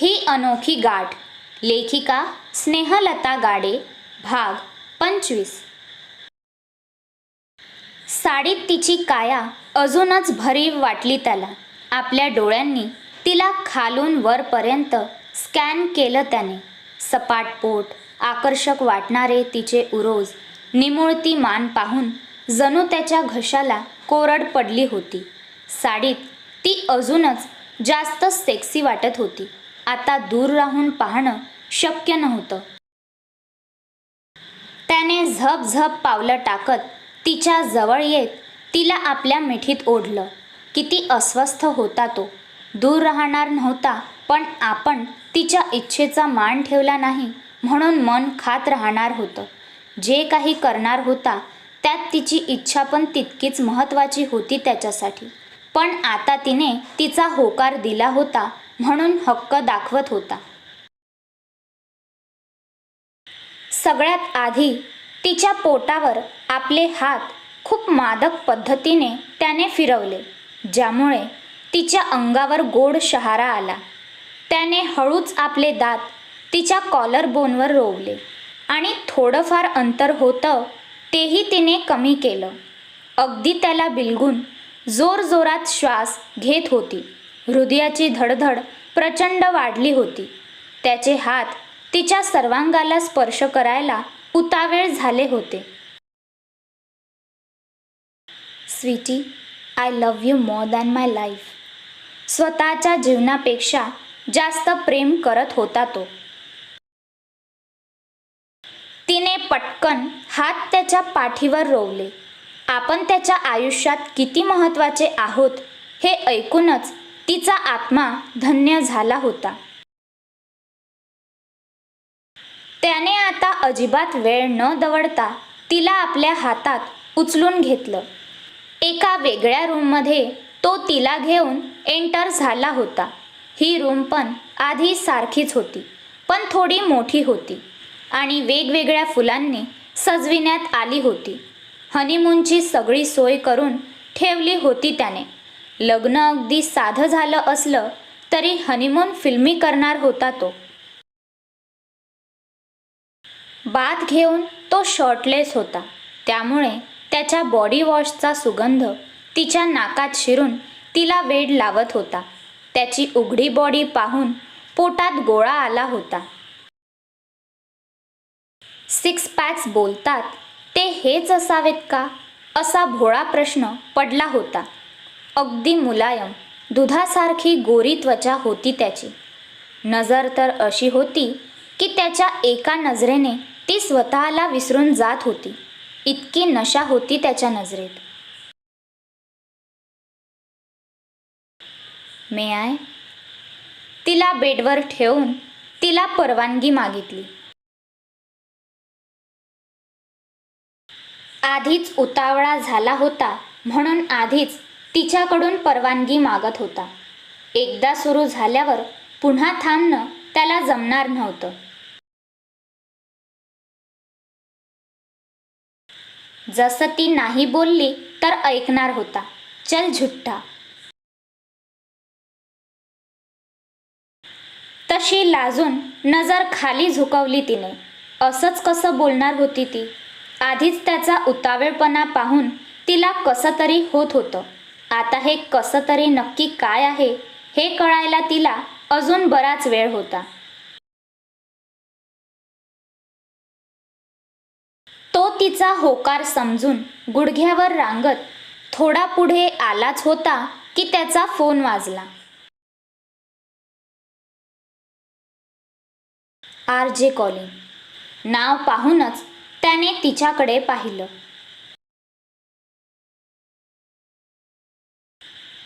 ही अनोखी गाठ. लेखिका स्नेहलता गाडे भाग पंचवीस. साडीत तिची काया अजूनच भरीव वाटली त्याला. आपल्या डोळ्यांनी तिला खालून वरपर्यंत स्कॅन केलं त्याने. सपाट पोट आकर्षक वाटणारे तिचे उरोज निमुळती मान पाहून जणू त्याच्या घशाला कोरड पडली होती. साडीत ती अजूनच जास्त सेक्सी वाटत होती. आता दूर राहून पाहणं शक्य नव्हतं. त्याने झप झप पावलं टाकत तिच्या जवळ येत तिला आपल्या मिठीत ओढलं. किती अस्वस्थ होता तो. दूर राहणार नव्हता पण आपण तिच्या इच्छेचा मान ठेवला नाही म्हणून मन खात राहणार होतं. जे काही करणार होता त्यात तिची इच्छा पण तितकीच महत्त्वाची होती त्याच्यासाठी. पण आता तिने तिचा होकार दिला होता म्हणून हक्क दाखवत होता. सगळ्यात आधी तिच्या पोटावर आपले हात खूप मादक पद्धतीने त्याने फिरवले ज्यामुळे तिच्या अंगावर गोड शहारा आला. त्याने हळूच आपले दात तिच्या कॉलर बोनवर रोवले आणि थोडंफार अंतर होतं तेही तिने कमी केलं. अगदी त्याला बिलगून जोरजोरात श्वास घेत होती. हृदयाची धडधड प्रचंड वाढली होती. त्याचे हात तिच्या सर्वांगाला स्पर्श करायला उतावेळ झाले होते. Sweetie I love you more than my life स्वतःच्या जीवनापेक्षा जास्त प्रेम करत होता तो. तिने पटकन हात त्याच्या पाठीवर रोवले. आपण त्याच्या आयुष्यात किती महत्त्वाचे आहोत हे ऐकूनच तिचा आत्मा धन्य झाला होता. त्याने आता अजिबात वेळ न दवडता तिला आपल्या हातात उचलून घेतलं. एका वेगळ्या रूममध्ये तो तिला घेऊन एंटर झाला होता. ही रूम पण आधी सारखीच होती पण थोडी मोठी होती आणि वेगवेगळ्या फुलांनी सजविण्यात आली होती. हनीमूनची सगळी सोय करून ठेवली होती त्याने. लग्न अगदी साधं झालं असलं तरी हनीमून फिल्मी करणार होता तो. बात घेऊन तो शॉर्टलेस होता. त्यामुळे त्याच्या बॉडी वॉशचा सुगंध तिच्या नाकात शिरून तिला वेड लावत होता. त्याची उघडी बॉडी पाहून पोटात गोळा आला होता. सिक्स पॅक्स बोलतात ते हेच असावेत का? असा भोळा प्रश्न पडला होता. अगदी मुलायम. दुधासारखी गोरी त्वचा होती त्याची. नजर तर अशी होती की त्याच्या एका नजरेने ती स्वतःला विसरून जात होती. इतकी नशा होती त्याच्या नजरेत. May I? तिला बेडवर ठेवून तिला परवानगी मागितली. आधीच उतावळा झाला होता म्हणून आधीच तिच्याकडून परवानगी मागत होता. एकदा सुरू झाल्यावर पुन्हा थांबणं त्याला जमणार नव्हतं. जसं ती नाही बोलली तर ऐकणार होता. चल झुट्टा तशी लाजून नजर खाली झुकवली तिने. असंच कसं बोलणार होती ती? आधीच त्याचा उतावेळपणा पाहून तिला कसं तरी होत होतं. आता हे कसं तरी नक्की काय आहे हे कळायला तिला अजून बराच वेळ होता. तो तिचा होकार समजून गुडघ्यावर रांगत थोडा पुढे आलाच होता की त्याचा फोन वाजला. आर जे कॉलिंग नाव पाहूनच त्याने तिच्याकडे पाहिलं.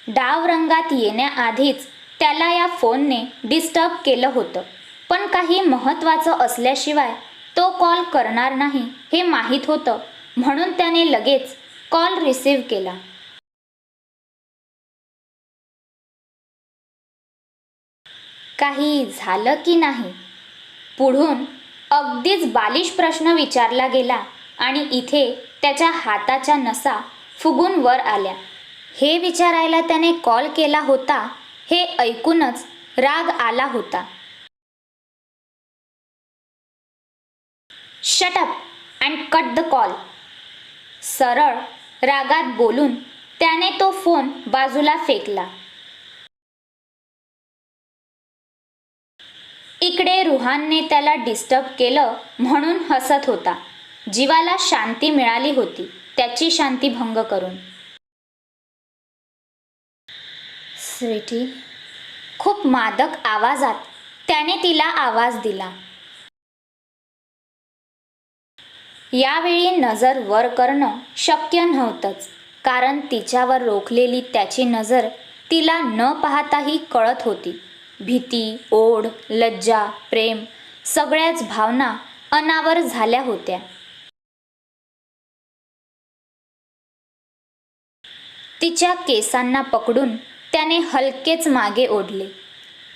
डाव रंगात येण्याआधीच त्याला या फोनने डिस्टर्ब केलं होतं. पण काही महत्त्वाचं असल्याशिवाय तो कॉल करणार नाही हे माहीत होतं म्हणून त्याने लगेच कॉल रिसीव केला. काही झालं की नाही? पुढून अगदीच बालिश प्रश्न विचारला गेला आणि इथे त्याच्या हाताच्या नसा फुगून वर आल्या. हे विचारायला त्याने कॉल केला होता. हे ऐकूनच राग आला होता. Shut up and cut the call सरळ रागात बोलून त्याने तो फोन बाजूला फेकला. इकडे रुहानने त्याला डिस्टर्ब केलं म्हणून हसत होता. जीवाला शांती मिळाली होती. त्याची शांती भंग करून. स्वीटी खूप मादक आवाजात त्याने तिला आवाज दिला. यावेळी नजर वर करणं शक्य नव्हतंच कारण तिच्यावर रोखलेली त्याची नजर तिला न पाहताही कळत होती. भीती ओढ लज्जा प्रेम सगळ्याच भावना अनावर झाल्या होत्या. तिच्या केसांना पकडून त्याने हलकेच मागे ओढले.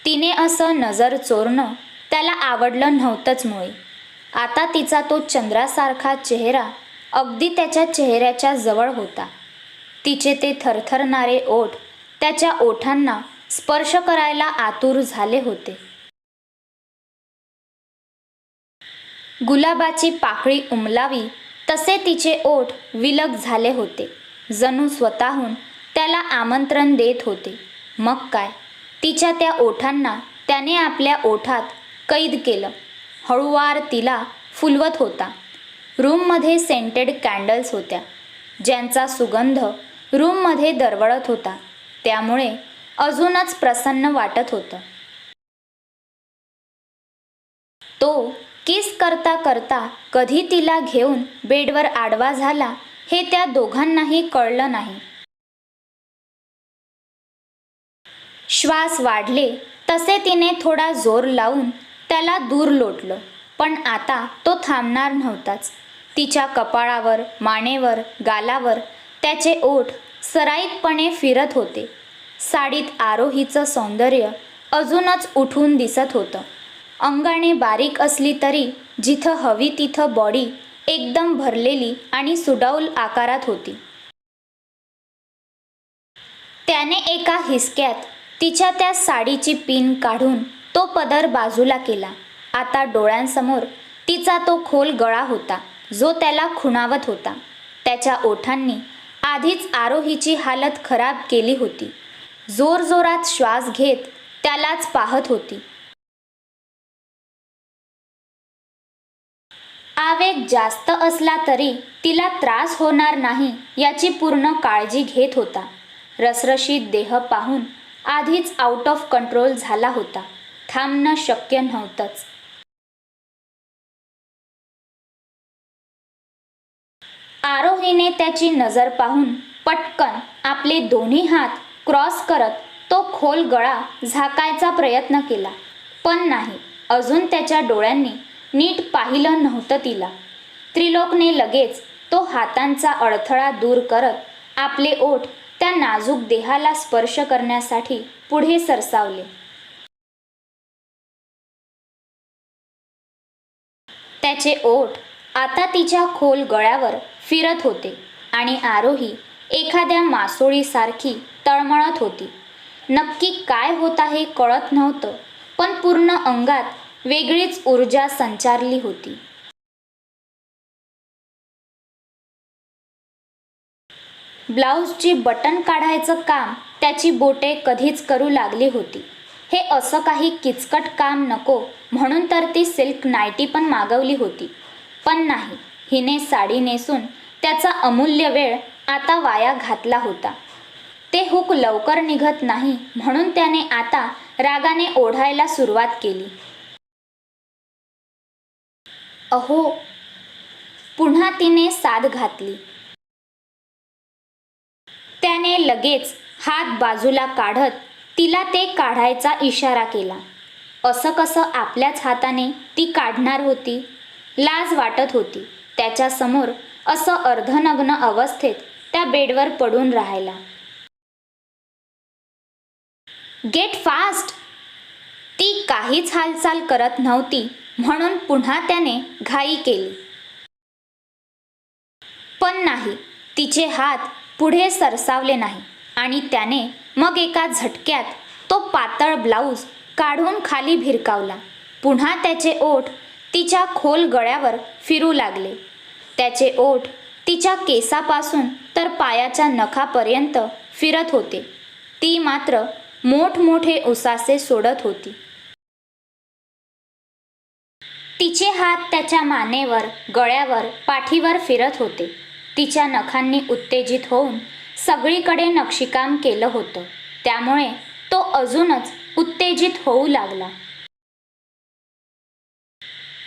तिने असं नजर चोरणं त्याला आवडलं नव्हतंच मुळे. आता तिचा तो चंद्रासारखा चेहरा अगदी त्याच्या चेहऱ्याच्या जवळ होता. तिचे ते थरथरणारे ओठ त्याच्या ओठांना स्पर्श करायला आतुर झाले होते. गुलाबाची पाकळी उमलावी तसे तिचे ओठ विलग झाले होते. जणू स्वतःहून त्याला आमंत्रण देत होते. मग काय? तिच्या त्या ओठांना त्याने आपल्या ओठात कैद केलं. हळूवार तिला फुलवत होता. रूममध्ये सेंटेड कॅन्डल्स होत्या. ज्यांचा सुगंध रूममध्ये दरवळत होता. त्यामुळे अजूनच प्रसन्न वाटत होतं. तो किस करता करता कधी तिला घेऊन बेडवर आडवा झाला हे त्या दोघांनाही कळलं नाही. श्वास वाढले तसे तिने थोडा जोर लावून त्याला दूर लोटलं. पण आता तो थांबणार नव्हताच. तिच्या कपाळावर मानेवर गालावर त्याचे ओठ सराईतपणे फिरत होते. साडीत आरोहीचं सौंदर्य अजूनच उठून दिसत होतं. अंगाने बारीक असली तरी जिथं हवी तिथं बॉडी एकदम भरलेली आणि सुडौल आकारात होती. त्याने एका हिसक्यात तिच्या त्या साडीची पिन काढून तो पदर बाजूला केला. आता डोळ्यांसमोर तिचा तो खोल गळा होता जो त्याला खुणावत होता. त्याच्या ओठांनी आधीच आरोहीची हालत खराब केली होती. जोरजोरात श्वास घेत त्यालाच पाहत होती. आवेग जास्त असला तरी तिला त्रास होणार नाही याची पूर्ण काळजी घेत होता. रसरशीत देह पाहून आधीच आउट ऑफ कंट्रोल झाला होता. थांबणं शक्य नव्हतंच. आरोहीने त्याची नजर पाहून पटकन आपले दोन्ही हात क्रॉस करत तो खोल गळा झाकायचा प्रयत्न केला. पण नाही अजून त्याच्या डोळ्यांनी नीट पाहिलं नव्हतं तिला. त्रिलोकने लगेच तो हातांचा अडथळा दूर करत आपले ओठ त्या नाजूक देहाला स्पर्श करण्यासाठी पुढे सरसावले. त्याचे ओठ आता तिच्या खोल गळ्यावर फिरत होते आणि आरोही एखाद्या मासोळीसारखी तळमळत होती. नक्की काय होत आहे कळत नव्हतं पण पूर्ण अंगात वेगळीच ऊर्जा संचारली होती. ब्लाऊजची बटन काढायचं काम त्याची बोटे कधीच करू लागली होती. हे असं काही किचकट काम नको म्हणून तर ती सिल्क नायटी पण मागवली होती. पण नाही हिने साडी नेसून त्याचा अमूल्य वेळ आता वाया घातला होता. ते हुक लवकर निघत नाही म्हणून त्याने आता रागाने ओढायला सुरुवात केली. अहो पुन्हा तिने साद घातली. त्याने लगेच हात बाजूला काढत तिला ते काढायचा इशारा केला. असं कसं आपल्याच हाताने ती काढणार होती? लाज वाटत होती. त्याच्यासमोर असं अर्धनग्न अवस्थेत त्या बेडवर पडून राहायला. Get fast. ती काहीच हालचाल करत नव्हती म्हणून पुन्हा त्याने घाई केली. पण नाही तिचे हात पुढे सरसावले नाही. आणि त्याने मग एका झटक्यात तो पातळ ब्लाऊज काढून खाली भिरकावला. पुन्हा त्याचे ओठ तिच्या खोल गळ्यावर फिरू लागले. त्याचे ओठ तिच्या केसापासून तर पायाच्या नखापर्यंत फिरत होते. ती मात्र मोठमोठे उसासे सोडत होती. तिचे हात त्याच्या मानेवर गळ्यावर पाठीवर फिरत होते. तिच्या नखांनी उत्तेजित होऊन सगळीकडे नक्षीकाम केलं होतं. त्यामुळे तो अजूनच उत्तेजित होऊ लागला.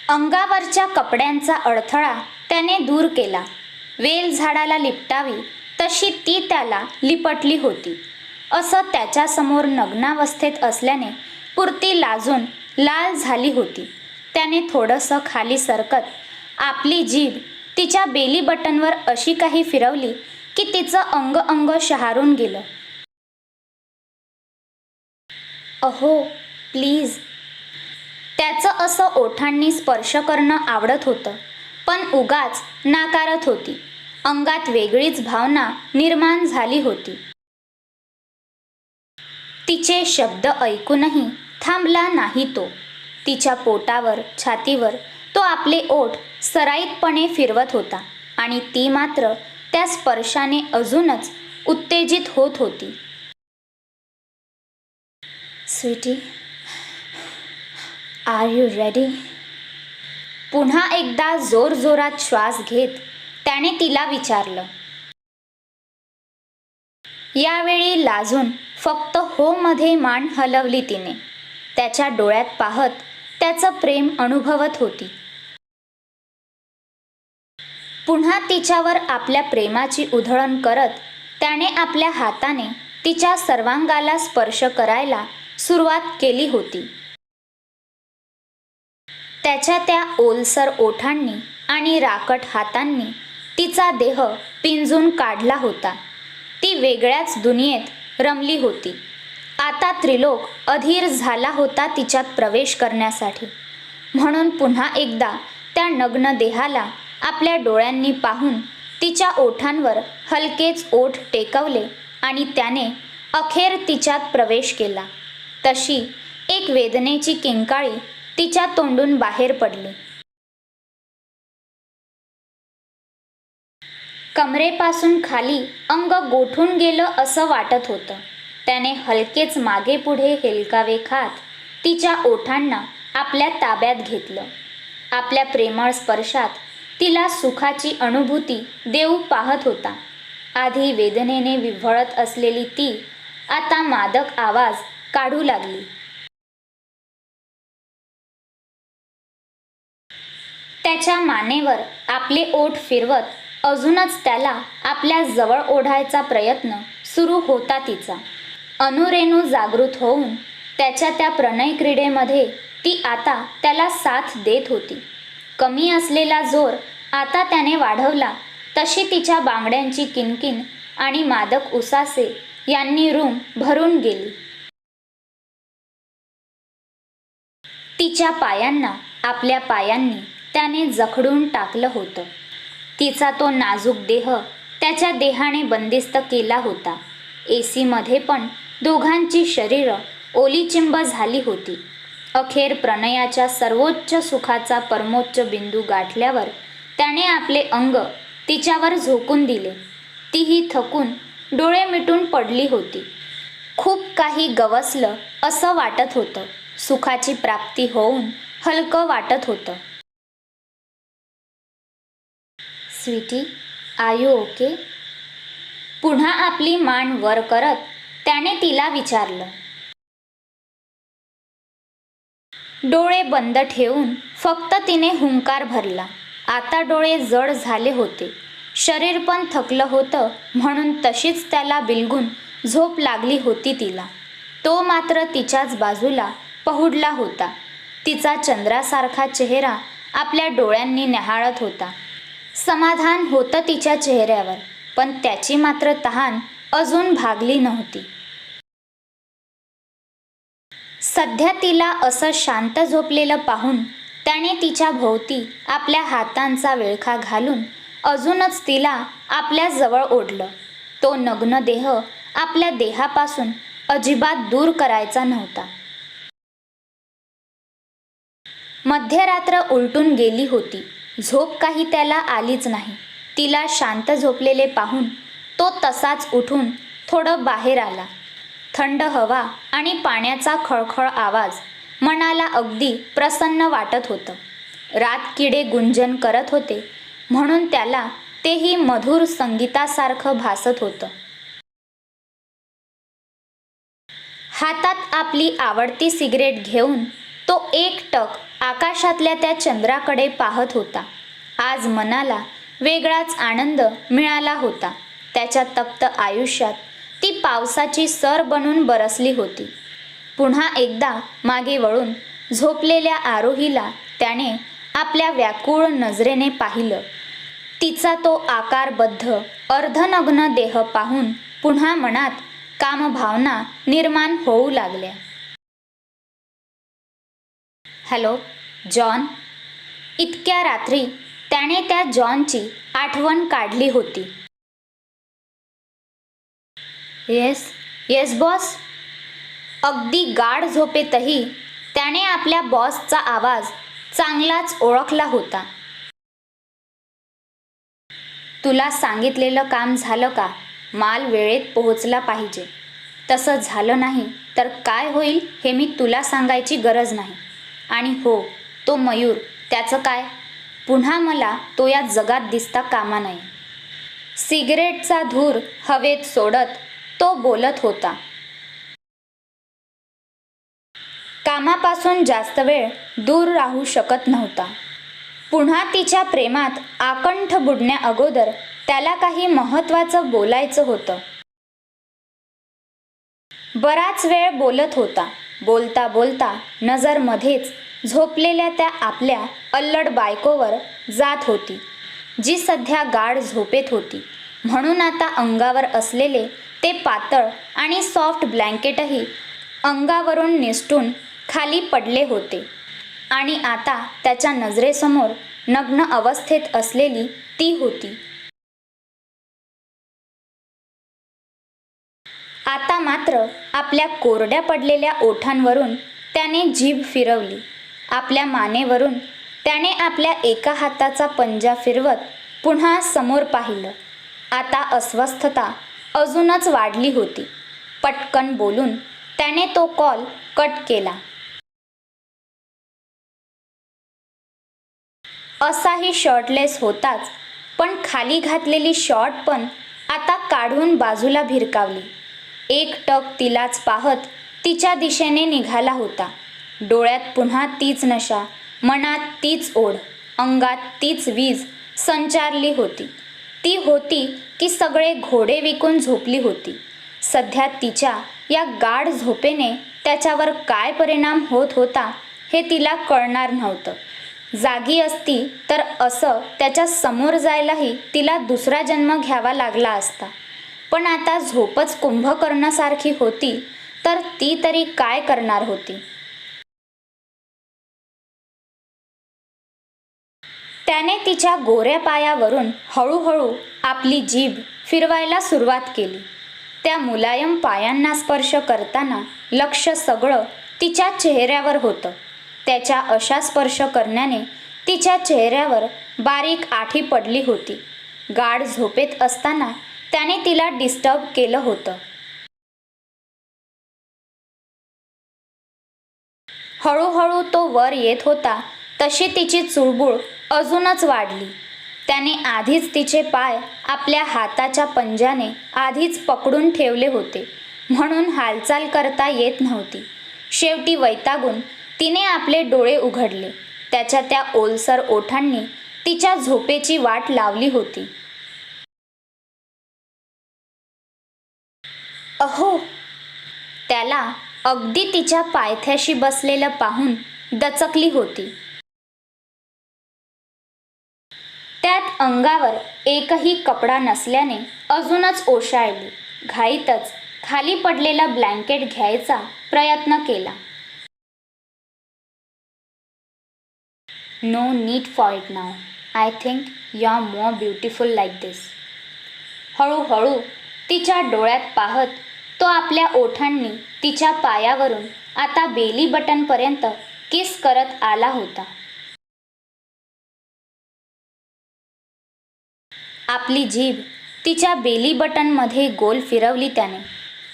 अंगावरच्या कपड्यांचा अडथळा त्याने दूर केला. वेल झाडाला लिपटावी तशी ती त्याला लिपटली होती. असं त्याच्यासमोर नग्नावस्थेत असल्याने पुरती लाजून लाल झाली होती. त्याने थोडंसं खाली सरकत आपली जीभ तिच्या बेली बटनवर अशी काही फिरवली की तिचं अंग अंग शहारून गेलं. अहो प्लीज. त्याचं असं ओठांनी स्पर्श करणं आवडत होतं पण उगाच नाकारत होती. अंगात वेगळीच भावना निर्माण झाली होती. तिचे शब्द ऐकूनही थांबला नाही तो. तिच्या पोटावर छातीवर तो आपले ओठ सराईतपणे फिरवत होता आणि ती मात्र त्या स्पर्शाने अजूनच उत्तेजित होत होती. स्वीटी आर यू रेडी पुन्हा एकदा जोरजोरात श्वास घेत त्याने तिला विचारलं. यावेळी लाजून फक्त हो मध्ये मान हलवली तिने. त्याच्या डोळ्यात पाहत त्याचं प्रेम अनुभवत होती. पुन्हा तिच्यावर आपल्या प्रेमाची उधळण करत त्याने आपल्या हाताने तिच्या सर्वांगाला स्पर्श करायला सुरुवात केली होती. त्याच्या त्या ओलसर ओठांनी आणि राकट हातांनी तिचा देह पिंजून काढला होता. ती वेगळ्याच दुनियेत रमली होती. आता त्रिलोक अधीर झाला होता तिच्यात प्रवेश करण्यासाठी. म्हणून पुन्हा एकदा त्या नग्न देहाला आपल्या डोळ्यांनी पाहून तिच्या ओठांवर हलकेच ओठ टेकवले आणि त्याने अखेर तिच्यात प्रवेश केला. तशी एक वेदनेची किंकाळी तिच्या तोंडून बाहेर पडली. कमरेपासून खाली अंग गोठून गेलं असं वाटत होतं. त्याने हलकेच मागे पुढे हेलकावे खात तिच्या ओठांना आपल्या ताब्यात घेतलं. आपल्या प्रेमळ स्पर्शात तिला सुखाची अनुभूती देऊ पाहत होता. आधी वेदनेने विव्हळत असलेली ती आता मादक आवाज काढू लागली. त्याच्या मानेवर आपले ओठ फिरवत अजूनच त्याला आपल्या जवळ ओढायचा प्रयत्न सुरू होता तिचा. अनुरेणू जागृत होऊन त्याच्या त्या प्रणय क्रीडेमध्ये ती आता त्याला साथ देत होती. कमी असलेला जोर आता त्याने वाढवला. तशी तिच्या बांगड्यांची किनकिन आणि मादक उसासे यांनी रूम भरून गेली. तिच्या पायांना आपल्या पायांनी त्याने जखडून टाकलं होतं. तिचा तो नाजूक देह त्याच्या देहाने बंदिस्त केला होता. ए सीमध्ये पण दोघांची शरीरं ओलीचिंब झाली होती. अखेर प्रणयाच्या सर्वोच्च सुखाचा परमोच्च बिंदू गाठल्यावर त्याने आपले अंग तिच्यावर झोकून दिले. तीही थकून डोळे मिटून पडली होती. खूप काही गवसलं असं वाटत होतं. सुखाची प्राप्ती होऊन हलकं वाटत होतं. स्वीटी आयू ओके पुन्हा आपली मान वर करत त्याने तिला विचारलं. डोळे बंद ठेवून फक्त तिने हुंकार भरला. आता डोळे जड झाले होते. शरीर पण थकलं होतं म्हणून तशीच त्याला बिलगून झोप लागली होती तिला. तो मात्र तिच्याच बाजूला पहुडला होता. तिचा चंद्रासारखा चेहरा आपल्या डोळ्यांनी न्याहाळत होता. समाधान होतं तिच्या चेहऱ्यावर पण त्याची मात्र तहान अजून भागली नव्हती. सध्या तिला असं शांत झोपलेलं पाहून त्याने तिच्या भोवती आपल्या हातांचा विळखा घालून अजूनच तिला आपल्या जवळ ओढलं. तो नग्न देह आपल्या देहापासून अजिबात दूर करायचा नव्हता. मध्यरात्र उलटून गेली होती. झोप काही त्याला आलीच नाही. तिला शांत झोपलेले पाहून तो तसाच उठून थोडं बाहेर आला. थंड हवा आणि पाण्याचा खळखळ आवाज मनाला अगदी प्रसन्न वाटत होतं. रात किडे गुंजन करत होते म्हणून त्याला तेही मधुर संगीतासारखं भासत होतं. हातात आपली आवडती सिगरेट घेऊन तो एक टक आकाशातल्या त्या चंद्राकडे पाहत होता. आज मनाला वेगळाच आनंद मिळाला होता. त्याच्या तप्त आयुष्यात ती पावसाची सर बनून बरसली होती. पुन्हा एकदा मागे वळून झोपलेल्या आरोहीला त्याने आपल्या व्याकुळ नजरेने पाहिलं. तिचा तो आकारबद्ध अर्धनग्न देह पाहून पुन्हा मनात कामभावना निर्माण होऊ लागल्या. Hello John. इतक्या रात्री त्याने त्या जॉनची आठवण काढली होती. येस येस बॉस अगदी गाढ झोपेतही त्याने आपल्या बॉसचा आवाज चांगलाच ओळखला होता. तुला सांगितलेलं काम झालं का? माल वेळेत पोहोचला पाहिजे. तसं झालं नाही तर काय होईल हे मी तुला सांगायची गरज नाही. आणि हो तो मयूर त्याचं काय? पुन्हा मला तो या जगात दिसता कामा नाही. सिगरेटचा धूर हवेत सोडत तो बोलत होता. कामापासून जास्त वेळ दूर राहू शकत नव्हता. पुन्हा तिच्या प्रेमात आकंठ बुडण्या अगोदर त्याला काही महत्त्वाचं बोलायचं होतं. बराच वेळ बोलत होता. बोलता बोलता नजर मध्येच झोपलेल्या त्या आपल्या अल्लड बायकोवर जात होती जी सध्या गाढ झोपेत होती. म्हणून आता अंगावर असलेले ते पातळ आणि सॉफ्ट ब्लँकेटही अंगावरून निसटून खाली पडले होते. आणि आता त्याच्या नजरेसमोर नग्न अवस्थेत असलेली ती होती. आता मात्र आपल्या कोरड्या पडलेल्या ओठांवरून त्याने जीभ फिरवली. आपल्या मानेवरून त्याने आपल्या एका हाताचा पंजा फिरवत पुन्हा समोर पाहिलं. आता अस्वस्थता अजूनच वाढली होती. पटकन बोलून त्याने तो कॉल कट केला. असाही शर्टलेस होताच पण खाली घातलेली शॉर्ट पण आता काढून बाजूला भिरकावली. एक टक तिलाच पाहत तिच्या दिशेने निघाला होता. डोळ्यात पुन्हा तीच नशा मनात तीच ओढ अंगात तीच वीज संचारली होती. ती होती की सगळे घोडे विकून झोपली होती. सध्या तिच्या या गाढ झोपेने त्याच्यावर काय परिणाम होत होता हे तिला कळणार नव्हतं. जागी असती तर असं त्याच्यासमोर जायलाही तिला दुसरा जन्म घ्यावा लागला असता. पण आता झोपच कुंभकर्णासारखी होती तर ती तरी काय करणार होती? त्याने तिच्या गोऱ्या पायावरून हळूहळू आपली जीभ फिरवायला सुरुवात केली. त्या मुलायम पायांना स्पर्श करताना लक्ष सगळं तिच्या चेहऱ्यावर होतं. त्याच्या अशा स्पर्श करण्याने तिच्या चेहऱ्यावर बारीक आठी पडली होती. गाढ झोपेत असताना त्याने तिला डिस्टर्ब केलं होतं. हळूहळू तो वर येत होता. तशी तिची चुळबुळ अजूनच वाढली. त्याने आधीच तिचे पाय आपल्या हाताच्या पंजाने आधीच पकडून ठेवले होते. म्हणून हालचाल करता येत नव्हती. शेवटी वैतागून तिने आपले डोळे उघडले. त्याच्या त्या ओलसर ओठांनी तिच्या झोपेची वाट लावली होती. अहो! त्याला अगदी तिच्या पायथ्याशी बसलेलं पाहून दचकली होती. त्यात अंगावर एकही कपडा नसल्याने अजूनच ओशाळली. घाईतच खाली पडलेला ब्लँकेट घ्यायचा प्रयत्न केला. No need for it now I think you are more beautiful like this हळूहळू तिच्या डोळ्यात पाहत तो आपल्या ओठांनी तिच्या पायावरून आता बेली बटनपर्यंत किस करत आला होता. आपली जीभ तिच्या बेली बटनमध्ये गोल फिरवली त्याने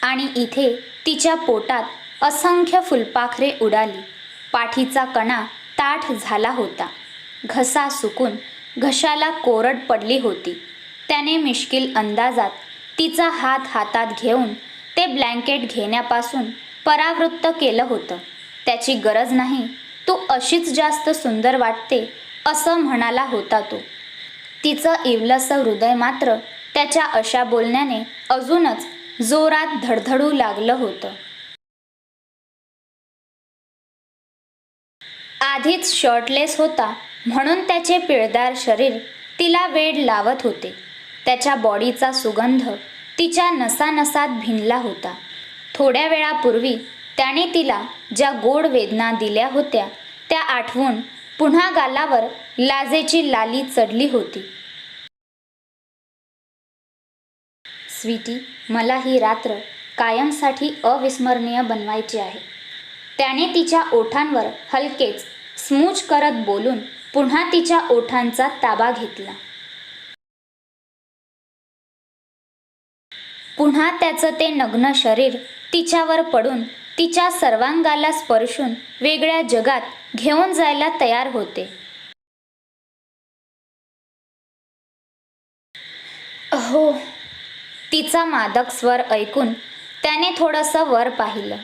आणि इथे तिच्या पोटात असंख्य फुलपाखरे उडाली. पाठीचा कणा ताठ झाला होता. घसा सुकून घशाला कोरड पडली होती. त्याने मिश्किल अंदाजात तिचा हात हातात घेऊन ते ब्लँकेट घेण्यापासून परावृत्त केलं होतं. त्याची गरज नाही तू अशीच जास्त सुंदर वाटते असं म्हणाला होता तो. तिचं इवलसं हृदय मात्र त्याच्या अशा बोलण्याने अजूनच जोरात धडधडू लागलं होतं. आधीच शर्टलेस होता म्हणून त्याचे पिळदार शरीर तिला वेड लावत होते. त्याच्या बॉडीचा सुगंध तिच्या नसानसात भिनला होता. थोड्या वेळापूर्वी त्याने तिला ज्या गोड वेदना दिल्या होत्या त्या आठवून पुन्हा गालावर लाजेची लाली चढली होती. स्वीटी मला ही रात्र कायमसाठी अविस्मरणीय बनवायची आहे. त्याने तिच्या ओठांवर हलकेच स्मूच करत बोलून पुन्हा तिच्या ओठांचा ताबा घेतला. पुन्हा त्याचं ते नग्न शरीर तिच्यावर पडून तिच्या सर्वांगाला स्पर्शून वेगळ्या जगात घेऊन जायला तयार होते. अहो तिचा मादक स्वर ऐकून त्याने थोडंसं वर पाहिलं.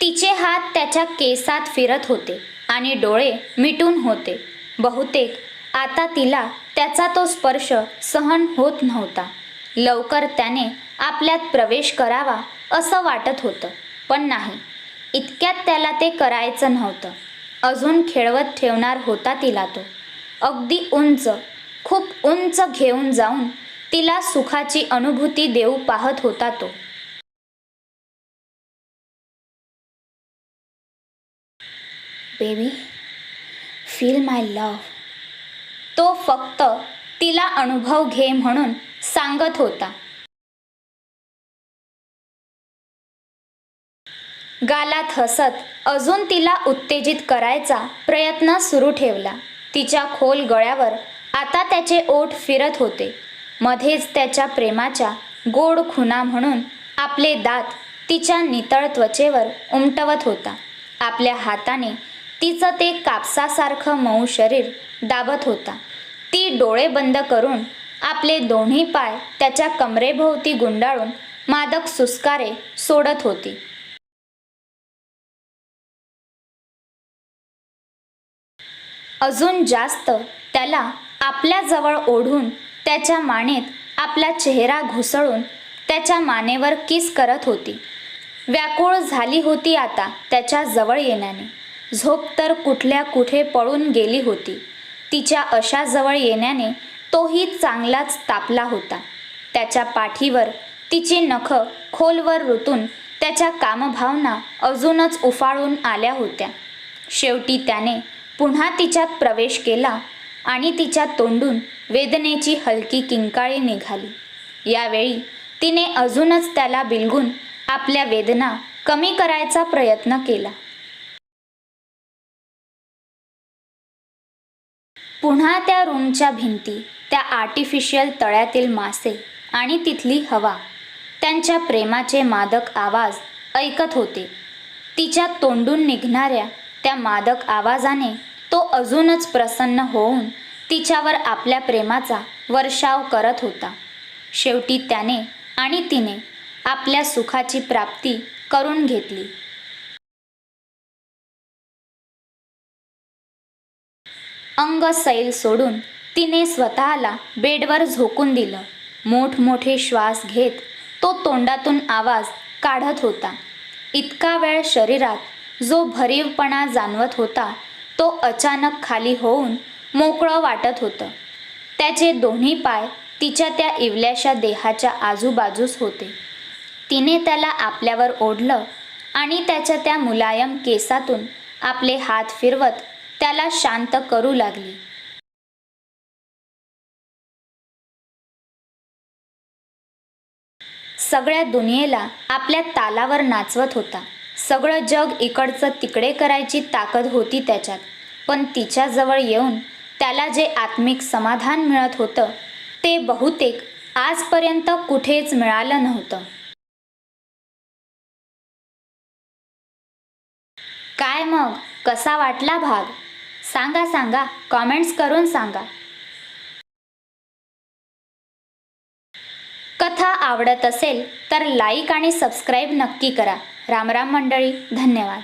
तिचे हात त्याच्या केसात फिरत होते आणि डोळे मिटून होते. बहुतेक आता तिला त्याचा तो स्पर्श सहन होत नव्हता. लवकर त्याने आपल्यात प्रवेश करावा असं वाटत होतं पण नाही. इतक्यात त्याला ते करायचं नव्हतं. अजून खेळवत ठेवणार होता तिला तो. अगदी उंच खूप उंच घेऊन जाऊन तिला सुखाची अनुभूती देऊ पाहत होता तो. बेबी फील माय लव तो फक्त तिला अनुभव घे म्हणून सांगत होता. गालात हसत अजून तिला उत्तेजित करायचा प्रयत्न सुरू ठेवला. तिच्या खोल गळ्यावर आता त्याचे ओठ फिरत होते. मध्येच त्याच्या प्रेमाच्या गोड खुना म्हणून आपले दात तिच्या नितळ त्वचेवर उमटवत होता. आपल्या हाताने तिचं ते कापसासारखं मऊ शरीर दाबत होता. ती डोळे बंद करून आपले दोन्ही पाय त्याच्या कमरेभोवती गुंडाळून मादक सुस्कारे सोडत होती. अजून जास्त त्याला आपल्याजवळ ओढून त्याच्या मानेत आपला चेहरा घुसळून त्याच्या मानेवर किस करत होती. व्याकुळ झाली होती आता त्याच्याजवळ येण्याने. झोप तर कुठल्या कुठे पळून गेली होती. तिच्या अशा जवळ येण्याने तोही चांगलाच तापला होता. त्याच्या पाठीवर तिची नखं खोलवर रुतून त्याच्या कामभावना अजूनच उफाळून आल्या होत्या. शेवटी त्याने पुन्हा तिच्यात प्रवेश केला आणि तिच्या तोंडून वेदनेची हलकी किंकाळी निघाली. यावेळी तिने अजूनच त्याला बिलगून आपल्या वेदना कमी करायचा प्रयत्न केला. पुन्हा त्या रूमच्या भिंती त्या आर्टिफिशियल तळ्यातील मासे आणि तिथली हवा त्यांच्या प्रेमाचे मादक आवाज ऐकत होते. तिच्या तोंडून निघणाऱ्या त्या मादक आवाजाने तो अजूनच प्रसन्न होऊन तिच्यावर आपल्या प्रेमाचा वर्षाव करत होता. शेवटी त्याने आणि तिने आपल्या सुखाची प्राप्ती करून घेतली. अंग सैल सोडून तिने स्वतःला बेडवर झोकून दिलं. मोठमोठे श्वास घेत तो तोंडातून आवाज काढत होता. इतका वेळ शरीरात जो भरीवपणा जाणवत होता तो अचानक खाली होऊन मोकळं वाटत होतं. त्याचे दोन्ही पाय तिच्या त्या इवल्याशा देहाच्या आजूबाजूस होते. तिने त्याला आपल्यावर ओढलं आणि त्याच्या त्या मुलायम केसातून आपले हात फिरवत त्याला शांत करू लागली. सगळ्या दुनियेला आपल्या तालावर नाचवत होता. सगळं जग इकडचं तिकडे करायची ताकद होती त्याच्यात. पण तिच्याजवळ येऊन त्याला जे आत्मिक समाधान मिळत होतं ते बहुतेक आजपर्यंत कुठेच मिळालं नव्हतं. काय मग? कसा वाटला भाग? सांगा सांगा. कॉमेंट्स करून सांगा. कथा आवडत असेल तर लाईक आणि सबस्क्राईब नक्की करा. रामराम मंडळी धन्यवाद.